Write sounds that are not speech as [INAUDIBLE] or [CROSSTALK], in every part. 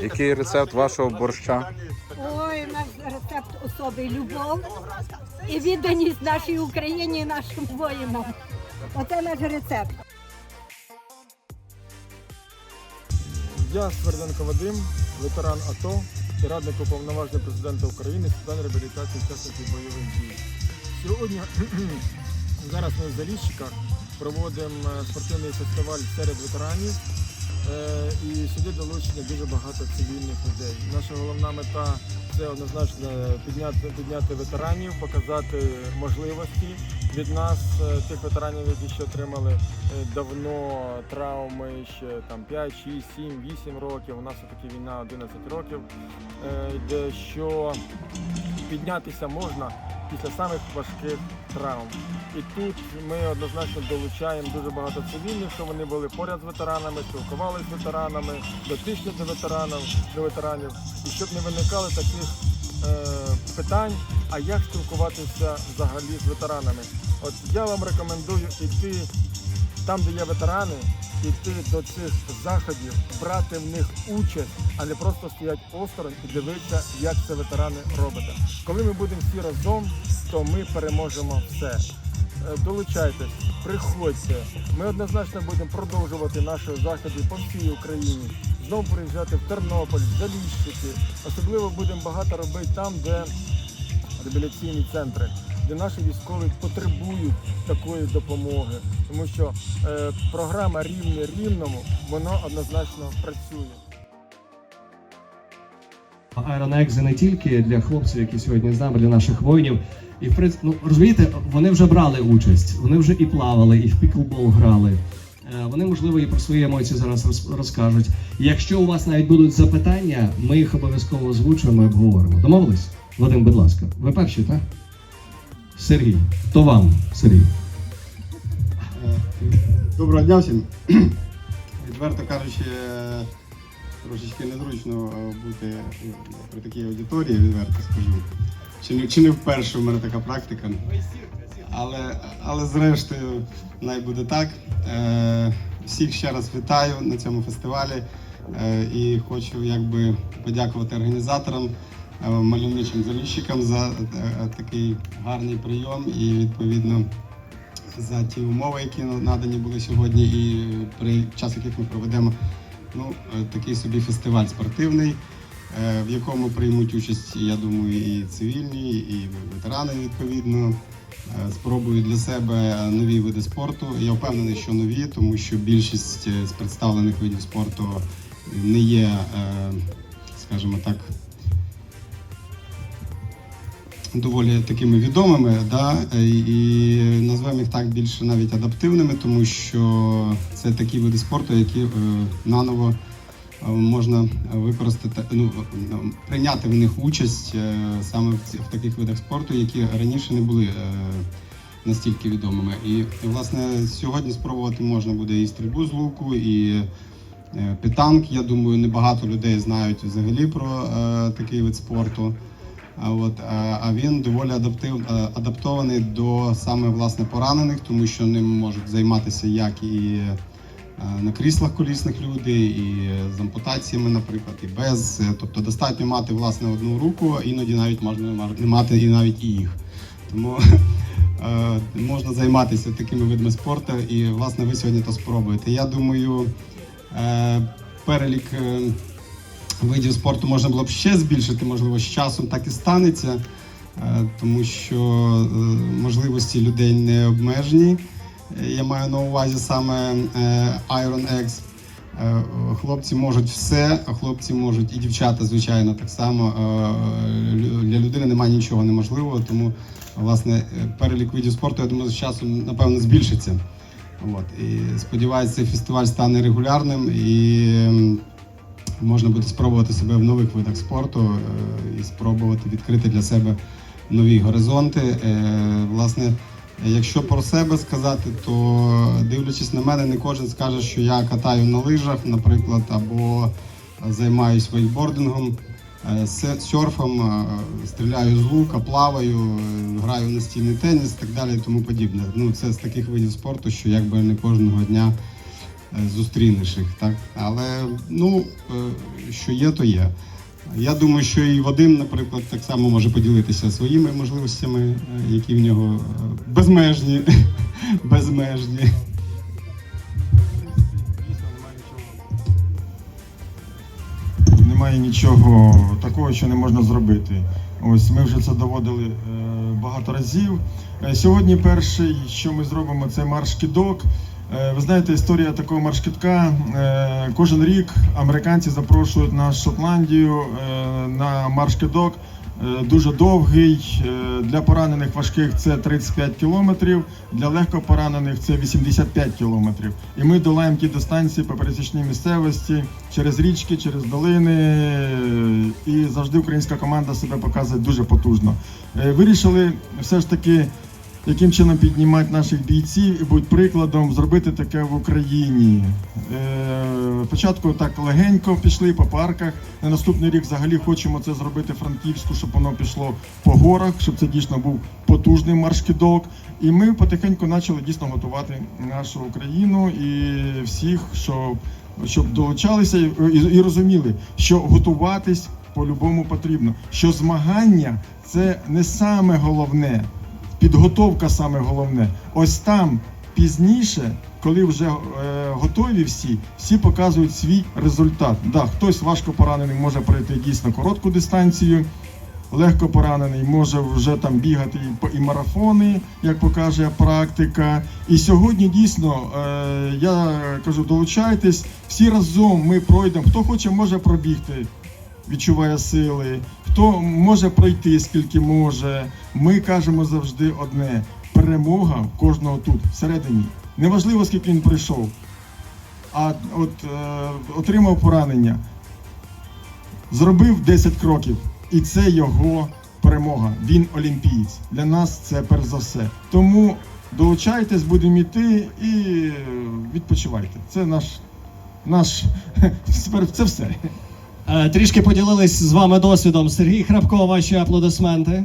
Який рецепт вашого борща? Ой, наш рецепт особи любов і відданість нашій Україні і нашим воїнам. Оце наш рецепт. Я Сверденко Вадим, ветеран АТО і радник уповноваженого президента України з питань реабілітації учасників бойових дій. Сьогодні [CLEARS THROAT] зараз ми в Заліщиках проводимо е, спортивний фестиваль серед ветеранів. Е, І сюди долучено дуже багато цивільних людей. Наша головна мета це однозначно підняти, підняти ветеранів, показати можливості від нас, е, тих ветеранів, які ще отримали давно травми, ще там 5, 6, 7, 8 років. У нас все-таки війна 11 років, де що піднятися можна після самих важких травм. І тут ми однозначно долучаємо дуже багато цивільних, що вони були поряд з ветеранами, спілкувалися з ветеранами, дотичні до ветеранів, до ветеранів, і щоб не виникали таких е, питань, а як спілкуватися взагалі з ветеранами. От я вам рекомендую йти там, де є ветерани, йти до цих заходів, брати в них участь, а не просто стояти осторонь і дивитися, як це ветерани роблять. Коли ми будемо всі разом, то ми переможемо все. Е, Долучайтесь, приходьте. Ми однозначно будемо продовжувати наші заходи по всій Україні. Знову приїжджати в Тернопіль, в Заліщики. Особливо будемо багато робити там, де реабілітаційні центри, де наші військові потребують такої допомоги, тому що е, програма рівне рівному воно однозначно працює. Аеронекзи не тільки для хлопців, які сьогодні з нами, для наших воїнів. І в принципі, ну розумієте, вони вже брали участь, вони вже і плавали, і в піклбол грали. Е, Вони, можливо, і про свої емоції зараз розкажуть. Якщо у вас навіть будуть запитання, ми їх обов'язково озвучимо і обговоримо. Домовились? Вадим, будь ласка, ви перші, так? Сергій, то вам, Сергій. Доброго дня всім. [CLEARS THROAT] Відверто кажучи, трошечки незручно бути при такій аудиторії, відверто скажу. Чи не, чи не вперше в мене така практика. Але, але зрештою, най буде так. Е, Всіх ще раз вітаю на цьому фестивалі е, і хочу якби подякувати організаторам, мальовничим заліщикам за е, такий гарний прийом і відповідно за ті умови, які надані були сьогодні, і при час, яких ми проведемо ну, е, такий собі фестиваль спортивний, е, в якому приймуть участь, я думаю, і цивільні, і ветерани відповідно. Е, Спробують для себе нові види спорту. Я впевнений, що нові, тому що більшість е, з представлених видів спорту не є, е, скажімо так, доволі такими відомими, да, і назвемо їх так більше навіть адаптивними, тому що це такі види спорту, які е, наново е, можна використати, ну, е, прийняти в них участь саме в, таких видах спорту, які раніше не були настільки відомими. І, власне сьогодні спробувати можна буде і стрільбу з луку, і питанк. Я думаю, небагато людей знають взагалі про такий вид спорту. А от а він доволі адаптив, е, адаптований до саме власне поранених, тому що ним можуть займатися як і е, на кріслах колісних люди, і з ампутаціями, наприклад, і без. Е, Тобто достатньо мати власне одну руку, іноді навіть можна не мати і навіть і їх. Тому [LAUGHS] можна займатися такими видами спорту, і власне ви сьогодні то спробуєте. Я думаю, перелік. Видів спорту можна було б ще збільшити, можливо, з часом так і станеться, е, тому що е, можливості людей не обмежені. Е, Я маю на увазі саме Iron X. Хлопці можуть все, а хлопці можуть і дівчата, звичайно, так само. Для людини немає нічого неможливого, тому власне перелік видів спорту, я думаю, з часом напевно збільшиться. От. І сподіваюся, цей фестиваль стане регулярним і можна буде спробувати себе в нових видах спорту е, і спробувати відкрити для себе нові горизонти. Е, Власне, якщо про себе сказати, то дивлячись на мене, не кожен скаже, що я катаю на лижах, наприклад, або займаюсь вейкбордингом, е, серфом, стріляю з лука, плаваю, граю настільний теніс і так далі і тому подібне. Ну, це з таких видів спорту, що якби не кожного дня зустрінеш їх, так? Але ну, е, що є, то є. Я думаю, що і Вадим, наприклад, так само може поділитися своїми можливостями, е, які в нього е, безмежні. [LAUGHS] безмежні. Немає нічого такого, що не можна зробити. Ось ми вже це доводили багато разів. Сьогодні перший, що ми зробимо, це марш-кидок. Е, ви знаєте, історія такого марш-кидка. Е, кожен рік американці запрошують нас Шотландію е, на марш-кидок. Е, Дуже довгий. Е, Для поранених важких це 35 кілометрів, для легко поранених це 85 кілометрів. І ми долаємо ті дистанції по пересічній місцевості через річки, через долини. Е, І завжди українська команда себе показує дуже потужно. Е, Вирішили все ж таки. Яким чином піднімати наших бійців і будь прикладом зробити таке в Україні. Е, спочатку так легенько пішли по парках. На наступний рік взагалі хочемо це зробити Франківську, щоб воно пішло по горах, щоб це дійсно був потужний марш-кидок. І ми потихеньку почали дійсно готувати нашу Україну і всіх, щоб, щоб долучалися і, і розуміли, що готуватись по-любому потрібно. Що змагання це не саме головне підготовка саме головне. Ось там пізніше, коли вже е, готові всі, всі показують свій результат. Да, хтось важко поранений може пройти дійсно коротку дистанцію. Легко поранений може вже там бігати і, і марафони, як покаже практика. І сьогодні дійсно е, я кажу, долучайтесь, всі разом ми пройдемо. Хто хоче, може пробігти відчуває сили, хто може пройти скільки може. Ми кажемо завжди одне: перемога кожного тут, всередині. Неважливо, скільки він прийшов, а от е, отримав поранення, зробив 10 кроків, і це його перемога. Він олімпієць. Для нас це перш за все. Тому долучайтесь, будемо йти і відпочивайте. Це наш, наш [LAUGHS] це все. Е, Трішки поділились з вами досвідом. Сергій Храпко, ваші аплодисменти.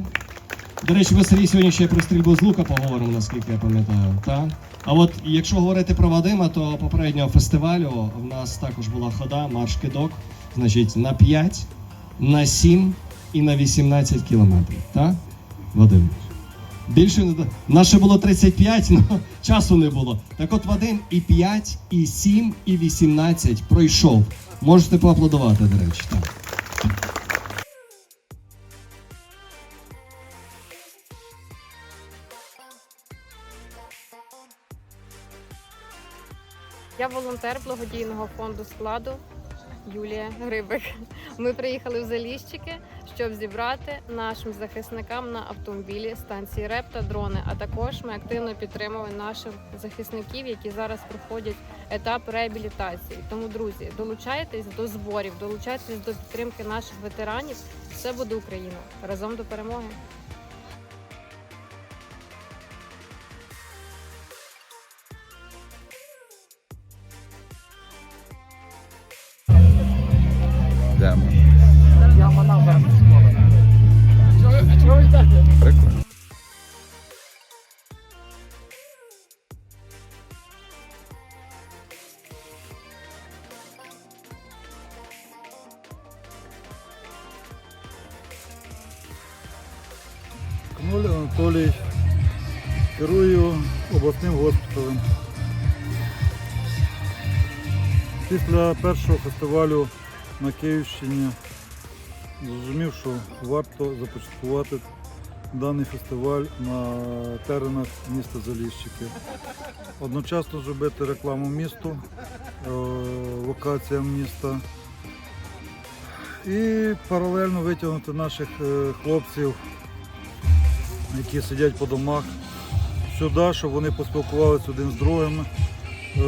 До речі, ми Сергій сьогодні ще про стрільбу з лука поговоримо, наскільки я пам'ятаю. Так? А от якщо говорити про Вадима, то попереднього фестивалю в нас також була хода, марш кидок, значить, на 5, на 7 і на 18 кілометрів. Так? Вадим? Більше не Наше було 35, але [LAUGHS] часу не було. Так от Вадим і 5, і 7, і 18 пройшов. Можете поаплодувати, до речі. Так. Я волонтер благодійного фонду складу Юлія Грибик. Ми приїхали в Заліщики, щоб зібрати нашим захисникам на автомобілі станції РЕП та дрони. А також ми активно підтримуємо наших захисників, які зараз проходять етап реабілітації. Тому, друзі, долучайтесь до зборів, долучайтесь до підтримки наших ветеранів. Все буде Україна разом до перемоги. Після першого фестивалю на Київщині зрозумів, що варто започаткувати даний фестиваль на теренах міста Заліщики. Одночасно зробити рекламу місту, е, локаціям міста і паралельно витягнути наших е, хлопців які сидять по домах, сюди, щоб вони поспілкувалися один з другим, е,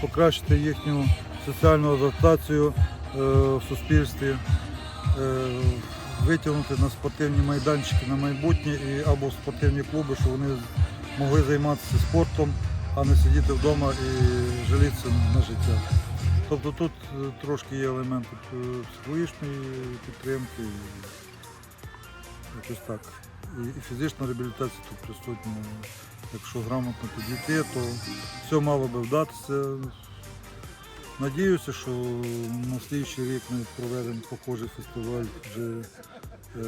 покращити їхню соціальну адаптацію е, в суспільстві, е, витягнути на спортивні майданчики на майбутнє і або спортивні клуби, щоб вони могли займатися спортом, а не сидіти вдома і жалітися на життя. Тобто тут е, трошки є елемент психологічної підтримки. Якось так. І фізична реабілітація тут присутня. Якщо грамотно підійти, то все мало би вдатися. Надіюся, що на слідчий рік ми проведемо похожий фестиваль вже е,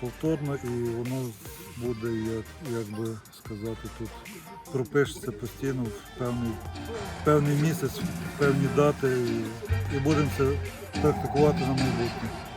повторно і воно буде, як, як би сказати, тут пропишеться постійно в певний, певний місяць, в певні дати і, і будемо це практикувати на майбутнє.